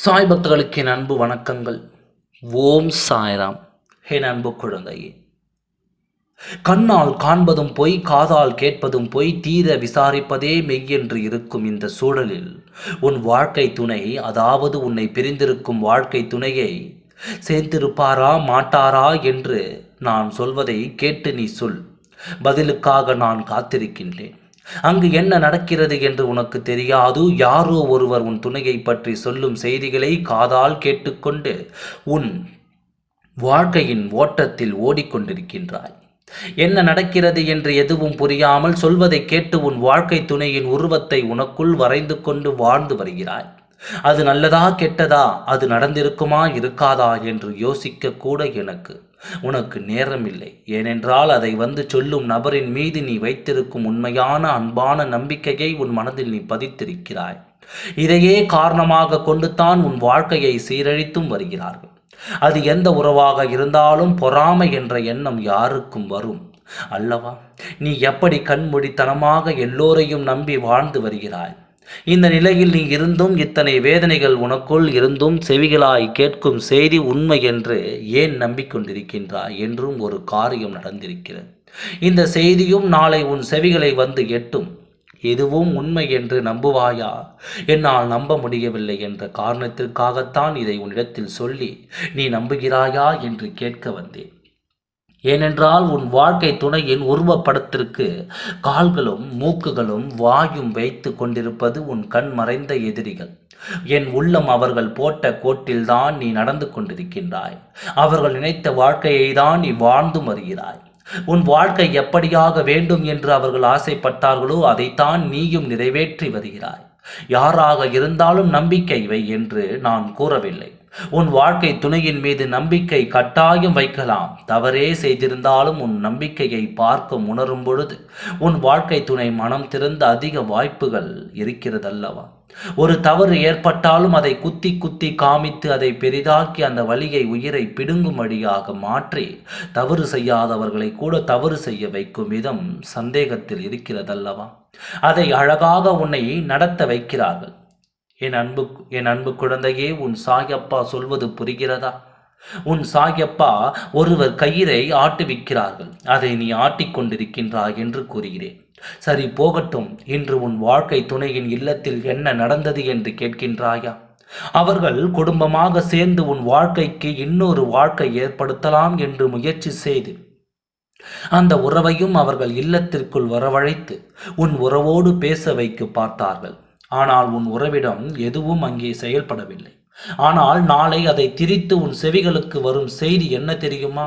சாய் பக்தர்களுக்கு என் அன்பு வணக்கங்கள். ஓம் சாய்ராம். என் அன்பு குழந்தையே. கண்ணால் காண்பதும் பொய் காதால் கேட்பதும் பொய் தீர விசாரிப்பதே மெய் என்று இருக்கும் இந்த சூழலில் உன் வாழ்க்கை துணை அதாவது உன்னை பிரிந்திருக்கும் வாழ்க்கை துணையை சேர்ந்திருப்பாரா மாட்டாரா என்று நான் சொல்வதை கேட்டு நீ சொல். பதிலுக்காக நான் காத்திருக்கின்றேன். அங்கு என்ன நடக்கிறது என்று உனக்கு தெரியாது? யாரோ ஒருவர் உன் துணையை பற்றி சொல்லும் செய்திகளை காதால் கேட்டுக்கொண்டு உன் வாழ்க்கையின் ஓட்டத்தில் ஓடிக்கொண்டிருக்கின்றாய். என்ன நடக்கிறது என்று எதுவும் புரியாமல் சொல்வதை கேட்டு உன் வாழ்க்கை துணையின் உருவத்தை உனக்குள் வரைந்து கொண்டு வாழ்ந்து வருகிறாய். அது நல்லதா கெட்டதா அது நடந்திருக்குமா இருக்காதா என்று யோசிக்க கூட எனக்கு உனக்கு நேரமில்லை. ஏனென்றால் அதை வந்து சொல்லும் நபரின் மீது நீ வைத்திருக்கும் உண்மையான அன்பான நம்பிக்கையை உன் மனதில் நீ பதித்திருக்கிறாய். இதையே காரணமாக கொண்டுத்தான் உன் வாழ்க்கையை சீரழித்தும் வருகிறார்கள். அது எந்த உறவாக இருந்தாலும் பொறாமை என்ற எண்ணம் யாருக்கும் வரும். அல்லவா? நீ எப்படி கண்மொழித்தனமாக எல்லோரையும் நம்பி வாழ்ந்து வருகிறாய்? இந்த நிலையில் நீ இருந்தும் இத்தனை வேதனைகள் உனக்குள் இருந்தும் செவிகளாய் கேட்கும் செய்தி உண்மை என்று ஏன் நம்பிக்கொண்டிருக்கின்றாய் என்றும் ஒரு காரியம் நடந்திருக்கிறது. இந்த செய்தியும் நாளை உன் செவிகளை வந்து எட்டும். எதுவும் உண்மை என்று நம்புவாயா? என்னால் நம்ப முடியவில்லை என்ற காரணத்திற்காகத்தான் இதை உன்னிடத்தில் சொல்லி நீ நம்புகிறாயா என்று கேட்க வந்தேன். ஏனென்றால் உன் வாழ்க்கை துணையின் உருவப்படத்திற்கு கால்களும் மூக்குகளும் வாயும் வைத்து கொண்டிருப்பது உன் கண் மறைந்த எதிரிகள். என் உள்ளம் அவர்கள் போட்ட கோட்டில்தான் நீ நடந்து கொண்டிருக்கின்றாய். அவர்கள் நினைத்த வாழ்க்கையை தான் நீ வாழ்ந்து வருகிறாய் உன் வாழ்க்கை எப்படியாக வேண்டும் என்று அவர்கள் ஆசைப்பட்டார்களோ அதைத்தான் நீயும் நிறைவேற்றி வருகிறாய். யாராக இருந்தாலும் நம்பிக்கை வை என்று நான் கூறவில்லை. உன் வாழ்க்கை துணையின் மீது நம்பிக்கை கட்டாயம் வைக்கலாம். தவறே செய்திருந்தாலும் உன் நம்பிக்கையை பார்க்க உணரும் பொழுது உன் வாழ்க்கை துணை மனம் திறந்த அதிக வாய்ப்புகள் இருக்கிறதல்லவா? ஒரு தவறு ஏற்பட்டாலும் அதை குத்தி குத்தி காமித்து அதை பெரிதாக்கி அந்த வழியை உயிரை பிடுங்கும்படியாக மாற்றி தவறு செய்யாதவர்களை கூட தவறு செய்ய வைக்கும் விதம் சந்தேகத்தில் இருக்கிறதல்லவா? அதை அழகாக உன்னை நடத்த வைக்கிறார்கள். என் அன்பு என் அன்பு குழந்தையே உன் சாயப்பா சொல்வது புரிகிறதா? உன் சாயப்பா ஒருவர் கயிறை ஆட்டுவிக்கிறார்கள். அதை நீ ஆட்டிக்கொண்டிருக்கின்றாய் என்று கூறுகிறேன். சரி போகட்டும். இன்று உன் வாழ்க்கை துணையின் இல்லத்தில் என்ன நடந்தது என்று கேட்கின்றாயா? அவர்கள் குடும்பமாக சேர்ந்து உன் வாழ்க்கைக்கு இன்னொரு வாழ்க்கை ஏற்படுத்தலாம் என்று முயற்சி செய்து அந்த உறவையும் அவர்கள் இல்லத்திற்குள் வரவழைத்து உன் உறவோடு பேச வைக்க பார்த்தார்கள். ஆனால் உன் உறவிடம் எதுவும் அங்கே செயல்படவில்லை. ஆனால் நாளை அதை திரித்து உன் செவிகளுக்கு வரும் செய்தி என்ன தெரியுமா?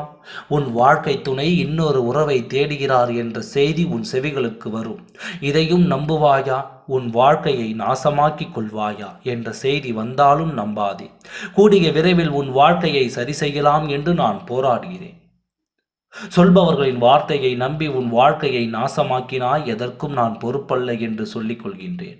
உன் வாழ்க்கை துணை இன்னொரு உறவை தேடுகிறார் என்ற செய்தி உன் செவிகளுக்கு வரும். இதையும் நம்புவாயா? உன் வாழ்க்கையை நாசமாக்கி கொள்வாயா? என்ற செய்தி வந்தாலும் நம்பாதே. கூடிய விரைவில் உன் வாழ்க்கையை சரி செய்யலாம் என்று நான் போராடுகிறேன். சொல்பவர்களின் வார்த்தையை நம்பி உன் வாழ்க்கையை நாசமாக்கினாய் எதற்கும் நான் பொறுப்பல்ல என்று சொல்லிக் கொள்கின்றேன்.